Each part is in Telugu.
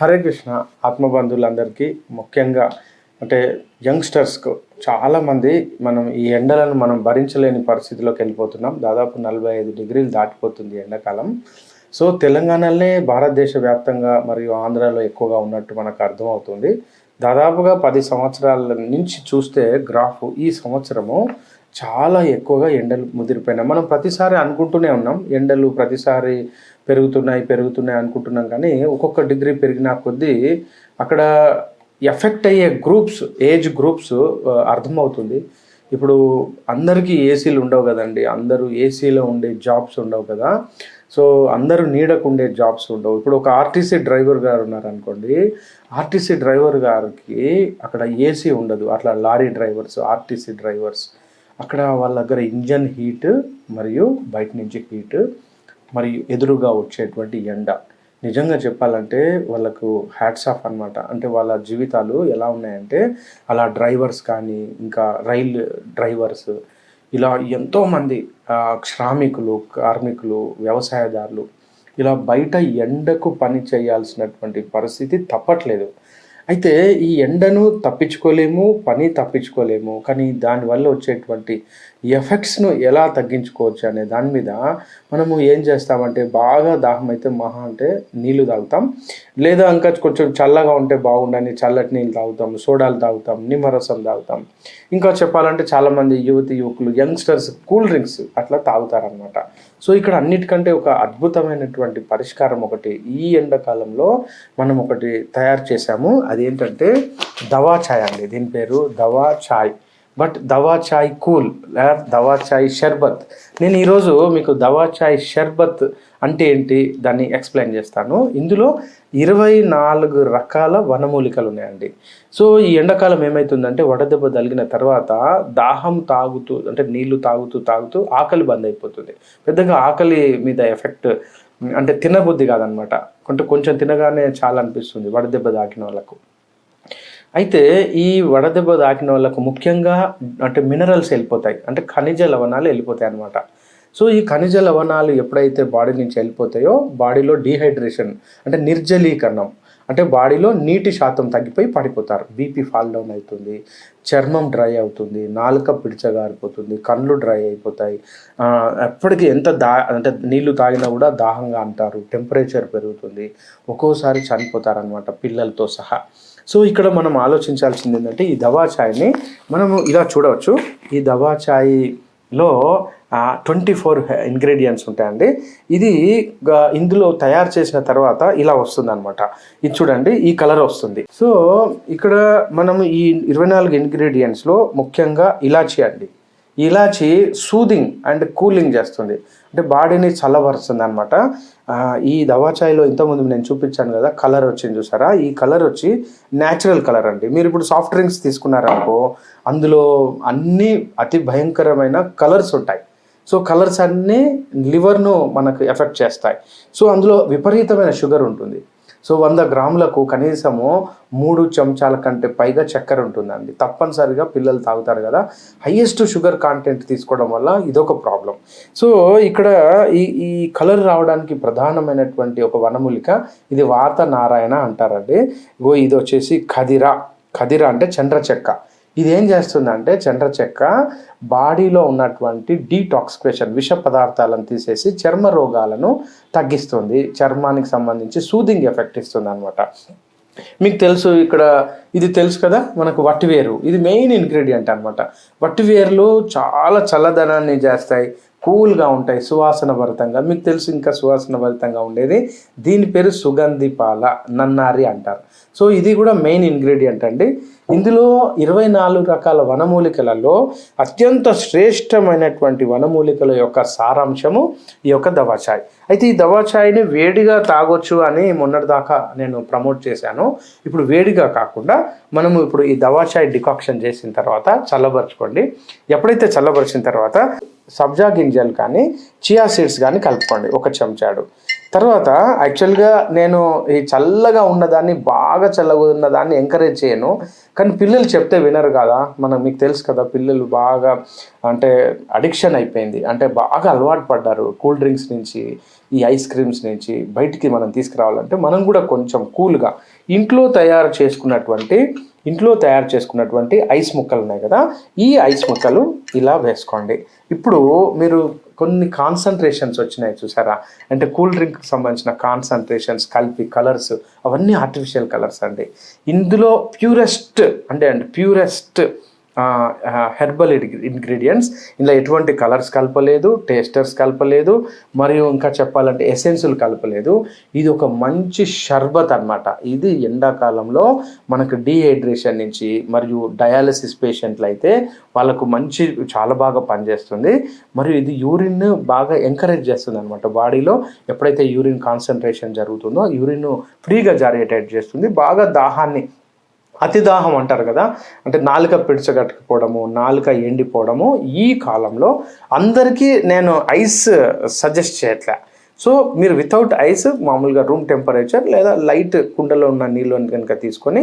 హరే కృష్ణ ఆత్మబంధువులందరికీ ముఖ్యంగా అంటే యంగ్స్టర్స్కు చాలామంది మనం ఈ ఎండలను మనం భరించలేని పరిస్థితిలోకి వెళ్ళిపోతున్నాం. దాదాపు నలభై ఐదు డిగ్రీలు దాటిపోతుంది ఎండాకాలం. సో తెలంగాణలోనే భారతదేశ వ్యాప్తంగా మరియు ఆంధ్రాలో ఎక్కువగా ఉన్నట్టు మనకు అర్థమవుతుంది. దాదాపుగా పది సంవత్సరాల నుంచి చూస్తే గ్రాఫ్ ఈ సంవత్సరము చాలా ఎక్కువగా ఎండలు ముదిరిపోయినాయి. మనం ప్రతిసారి అనుకుంటూనే ఉన్నాం ఎండలు ప్రతిసారి పెరుగుతున్నాయి పెరుగుతున్నాయి అనుకుంటున్నాం కానీ ఒక్కొక్క డిగ్రీ పెరిగిన కొద్దీ అక్కడ ఎఫెక్ట్ అయ్యే గ్రూప్స్ ఏజ్ గ్రూప్స్ అర్థమవుతుంది. ఇప్పుడు అందరికీ ఏసీలు ఉండవు కదండి. అందరూ ఏసీలో ఉండే జాబ్స్ ఉండవు కదా. సో అందరూ నీడకు ఉండే జాబ్స్ ఉండవు. ఇప్పుడు ఒక ఆర్టీసీ డ్రైవర్ గారు ఉన్నారనుకోండి. ఆర్టీసీ డ్రైవర్ గారికి అక్కడ ఏసీ ఉండదు. అట్లా లారీ డ్రైవర్స్ ఆర్టీసీ డ్రైవర్స్ అక్కడ వాళ్ళ దగ్గర ఇంజన్ హీట్ మరియు బయట నుంచి హీట్ మరియు ఎదురుగా వచ్చేటువంటి ఎండ. నిజంగా చెప్పాలంటే వాళ్ళకు హ్యాట్స్ ఆఫ్ అన్నమాట. అంటే వాళ్ళ జీవితాలు ఎలా ఉన్నాయంటే అలా డ్రైవర్స్ కానీ ఇంకా రైల్ డ్రైవర్స్ ఇలా ఎంతోమంది శ్రామికులు కార్మికులు వ్యవసాయదారులు ఇలా బయట ఎండకు పని చేయాల్సినటువంటి పరిస్థితి తప్పట్లేదు. అయితే ఈ ఎండను తప్పించుకోలేము పని తప్పించుకోలేము. కానీ దానివల్ల వచ్చేటువంటి ఎఫెక్ట్స్ను ఎలా తగ్గించుకోవచ్చు అనే దాని మీద మనము ఏం చేస్తామంటే బాగా దాహం అయితే మహా అంటే నీళ్ళు తాగుతాం. లేదా ఇంకా కొంచెం చల్లగా ఉంటే బాగుండని చల్లటి నీళ్ళు తాగుతాం సోడాలు తాగుతాం నిమ్మరసం తాగుతాం. ఇంకా చెప్పాలంటే చాలామంది యువతి యువకులు యంగ్స్టర్స్ కూల్ డ్రింక్స్ అట్లా తాగుతారనమాట సో ఇక్కడ అన్నిటికంటే ఒక అద్భుతమైనటువంటి పరిష్కారం ఒకటి ఈ ఎండాకాలంలో మనం ఒకటి తయారు చేసాము అదేంటంటే దవా ఛాయ్ అండి. దీని పేరు దవా ఛాయ్ బట్ దవా చాయ్ కూల్ లేదా దవా చాయ్ షర్బత్. నేను ఈరోజు మీకు దవా చాయ్ షర్బత్ అంటే ఏంటి దాన్ని ఎక్స్ప్లెయిన్ చేస్తాను. ఇందులో ఇరవై నాలుగు రకాల వనమూలికలు ఉన్నాయండి. సో ఈ ఎండాకాలం ఏమవుతుందంటే వడదెబ్బ తగిలిన తర్వాత దాహం తాగుతూ అంటే నీళ్ళు తాగుతూ తాగుతూ ఆకలి బంద్ అయిపోతుంది. పెద్దగా ఆకలి మీద ఎఫెక్ట్ అంటే తినబుద్ధి కాదనమాట. అంటే కొంచెం తినగానే చాలా అనిపిస్తుంది వడదెబ్బ తాకిన వాళ్ళకు. అయితే ఈ వడదెబ్బ తాకిన వాళ్ళకు ముఖ్యంగా అంటే మినరల్స్ వెళ్ళిపోతాయి. అంటే ఖనిజ లవణాలు వెళ్ళిపోతాయి అన్నమాట. సో ఈ ఖనిజ లవణాలు ఎప్పుడైతే బాడీ నుంచి వెళ్ళిపోతాయో బాడీలో డీహైడ్రేషన్ అంటే నిర్జలీకరణం. అంటే బాడీలో నీటి శాతం తగ్గిపోయి పడిపోతారు. బీపీ ఫాల్ డౌన్ అవుతుంది చర్మం డ్రై అవుతుంది నాలుక పిడిచగారిపోతుంది కళ్ళు డ్రై అయిపోతాయి. ఎప్పటికీ ఎంత దా అంటే నీళ్ళు తాగినా కూడా దాహంగా అంటారు. టెంపరేచర్ పెరుగుతుంది. ఒక్కోసారి చనిపోతారనమాట పిల్లలతో సహా. సో ఇక్కడ మనం ఆలోచించాల్సింది ఏంటంటే ఈ దవా ఛాయ్ని మనము ఇలా చూడవచ్చు. ఈ దవా ఛాయ్లో ట్వంటీ ఫోర్ ఇంగ్రీడియంట్స్ ఉంటాయండి. ఇది ఇందులో తయారు చేసిన తర్వాత ఇలా వస్తుంది అనమాట ఇది చూడండి ఈ కలర్ వస్తుంది. సో ఇక్కడ మనం ఈ ఇరవై నాలుగు ఇంగ్రీడియంట్స్లో ముఖ్యంగా ఇలాచి అండి. ఇలాచి సూదింగ్ అండ్ కూలింగ్ చేస్తుంది. అంటే బాడీని చల్లబరుస్తుంది అనమాట ఈ దవాచాయిలో ఇంతకుముందు నేను చూపించాను కదా కలర్ వచ్చింది చూసారా? ఈ కలర్ వచ్చి న్యాచురల్ కలర్ అండి. మీరు ఇప్పుడు సాఫ్ట్ డ్రింక్స్ తీసుకున్నారనుకో అందులో అన్ని అతి భయంకరమైన కలర్స్ ఉంటాయి. సో కలర్స్ అన్నీ లివర్ను మనకు ఎఫెక్ట్ చేస్తాయి. సో అందులో విపరీతమైన షుగర్ ఉంటుంది. సో వంద గ్రాములకు కనీసము మూడు చెంచాల కంటే పైగా చక్కెర ఉంటుందండి. తప్పనిసరిగా పిల్లలు తాగుతారు కదా. హయ్యెస్ట్ షుగర్ కాంటెంట్ తీసుకోవడం వల్ల ఇదొక ప్రాబ్లం సో ఇక్కడ ఈ ఈ కలర్ రావడానికి ప్రధానమైనటువంటి ఒక వనమూలిక ఇది వాత నారాయణ అంటారండి. ఇగో ఇది వచ్చేసి ఖదిరా. ఖదిరా అంటే చంద్ర చెక్క ఇది ఏం చేస్తుందంటే చండ్ర చెక్క బాడీలో ఉన్నటువంటి డీటాక్సిఫికేషన్ విష పదార్థాలను తీసేసి చర్మ రోగాలను తగ్గిస్తుంది. చర్మానికి సంబంధించి సూదింగ్ ఎఫెక్ట్ ఇస్తుంది అనమాట మీకు తెలుసు ఇక్కడ ఇది తెలుసు కదా మనకు వట్టివేరు. ఇది మెయిన్ ఇంగ్రీడియంట్ అనమాట వట్టివేర్లు చాలా చల్లదనాన్ని చేస్తాయి కూల్గా ఉంటాయి సువాసన భరితంగా మీకు తెలుసు ఇంకా సువాసన భరితంగా ఉండేది. దీని పేరు సుగంధి పాల నన్నారి అంటారు. సో ఇది కూడా మెయిన్ ఇంగ్రీడియంట్ అండి. ఇందులో ఇరవై నాలుగు రకాల వనమూలికలలో అత్యంత శ్రేష్టమైనటువంటి వనమూలికల యొక్క సారాంశము ఈ యొక్క దవాచాయ్. అయితే ఈ దవాచాయ్ని వేడిగా తాగొచ్చు అని మొన్నటిదాకా నేను ప్రమోట్ చేశాను. ఇప్పుడు వేడిగా కాకుండా మనము ఇప్పుడు ఈ దవాచాయ్ డికాక్షన్ చేసిన తర్వాత చల్లబరుచుకోండి. ఎప్పుడైతే చల్లబరిచిన తర్వాత సబ్జా గింజలు కానీ చియా సీడ్స్ కానీ కలుపుకోండి. ఒక చెంచాడు. తర్వాత యాక్చువల్గా నేను ఈ చల్లగా ఉన్నదాన్ని బాగా చల్లగా ఉన్నదాన్ని ఎంకరేజ్ చేయను. కానీ పిల్లలు చెప్తే వినరు కదా. మనం మీకు తెలుసు కదా పిల్లలు బాగా అంటే అడిక్షన్ అయిపోయింది. అంటే బాగా అలవాటు పడ్డారు. కూల్ డ్రింక్స్ నుంచి ఈ ఐస్ క్రీమ్స్ నుంచి బయటికి మనం తీసుకురావాలంటే మనం కూడా కొంచెం కూల్గా ఇంట్లో తయారు చేసుకున్నటువంటి ఇంట్లో తయారు చేసుకున్నటువంటి ఐస్ ముక్కలు ఉన్నాయి కదా ఈ ఐస్ ముక్కలు ఇలా వేసుకోండి. ఇప్పుడు మీరు కొన్ని కాన్సన్ట్రేషన్స్ వచ్చినాయి చూసారా? అంటే కూల్ డ్రింక్కి సంబంధించిన కాన్సన్ట్రేషన్స్ కలిపి కలర్స్ అవన్నీ ఆర్టిఫిషియల్ కలర్స్ అండి. ఇందులో ప్యూరెస్ట్ అంటే అండి ప్యూరెస్ట్ హెర్బల్ ఇంగ్రీడియంట్స్ ఇందులో ఎటువంటి కలర్స్ కలపలేదు టేస్టర్స్ కలపలేదు మరియు ఇంకా చెప్పాలంటే ఎసెన్సులు కలపలేదు. ఇది ఒక మంచి షర్బత్ అన్నమాట. ఇది ఎండాకాలంలో మనకు డీహైడ్రేషన్ నుంచి మరియు డయాలసిస్ పేషెంట్లు అయితే వాళ్ళకు మంచి చాలా బాగా పనిచేస్తుంది. మరియు ఇది యూరిన్ బాగా ఎంకరేజ్ చేస్తుంది అనమాట బాడీలో ఎప్పుడైతే యూరిన్ కాన్సన్ట్రేషన్ జరుగుతుందో యూరిన్ ఫ్రీగా జారియేటెడ్ చేస్తుంది. బాగా దాహాన్ని అతి దాహం అంటారు కదా. అంటే నాలుక పిడిచగట్టుకుపోవడము నాలుక ఎండిపోవడము ఈ కాలంలో అందరికీ నేను ఐస్ సజెస్ట్ చేయట్లే. సో మీరు వితౌట్ ఐస్ మామూలుగా రూమ్ టెంపరేచర్ లేదా లైట్ కుండలో ఉన్న నీళ్ళని కనుక తీసుకొని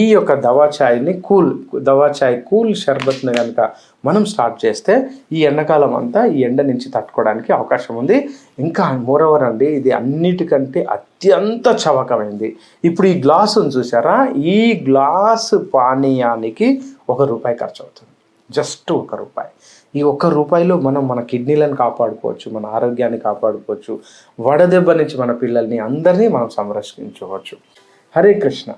ఈ యొక్క దవా ఛాయ్ని కూల్ దవా ఛాయ్ కూల్ షర్బత్ని కనుక మనం స్టార్ట్ చేస్తే ఈ ఎండాకాలం అంతా ఈ ఎండ నుంచి తట్టుకోవడానికి అవకాశం ఉంది. ఇంకా మోరవర్ అండి ఇది అన్నిటికంటే అత్యంత చవకమైంది. ఇప్పుడు ఈ గ్లాసును చూసారా? ఈ గ్లాసు పానీయానికి ఒక రూపాయి ఖర్చు అవుతుంది జస్ట్ ఒక రూపాయి. ఈ ఒక్క రూపాయిలో మనం మన కిడ్నీలను కాపాడుకోవచ్చు మన ఆరోగ్యాన్ని కాపాడుకోవచ్చు వడదెబ్బ నుంచి మన పిల్లల్ని అందరినీ మనం సంరక్షించవచ్చు. హరే కృష్ణ.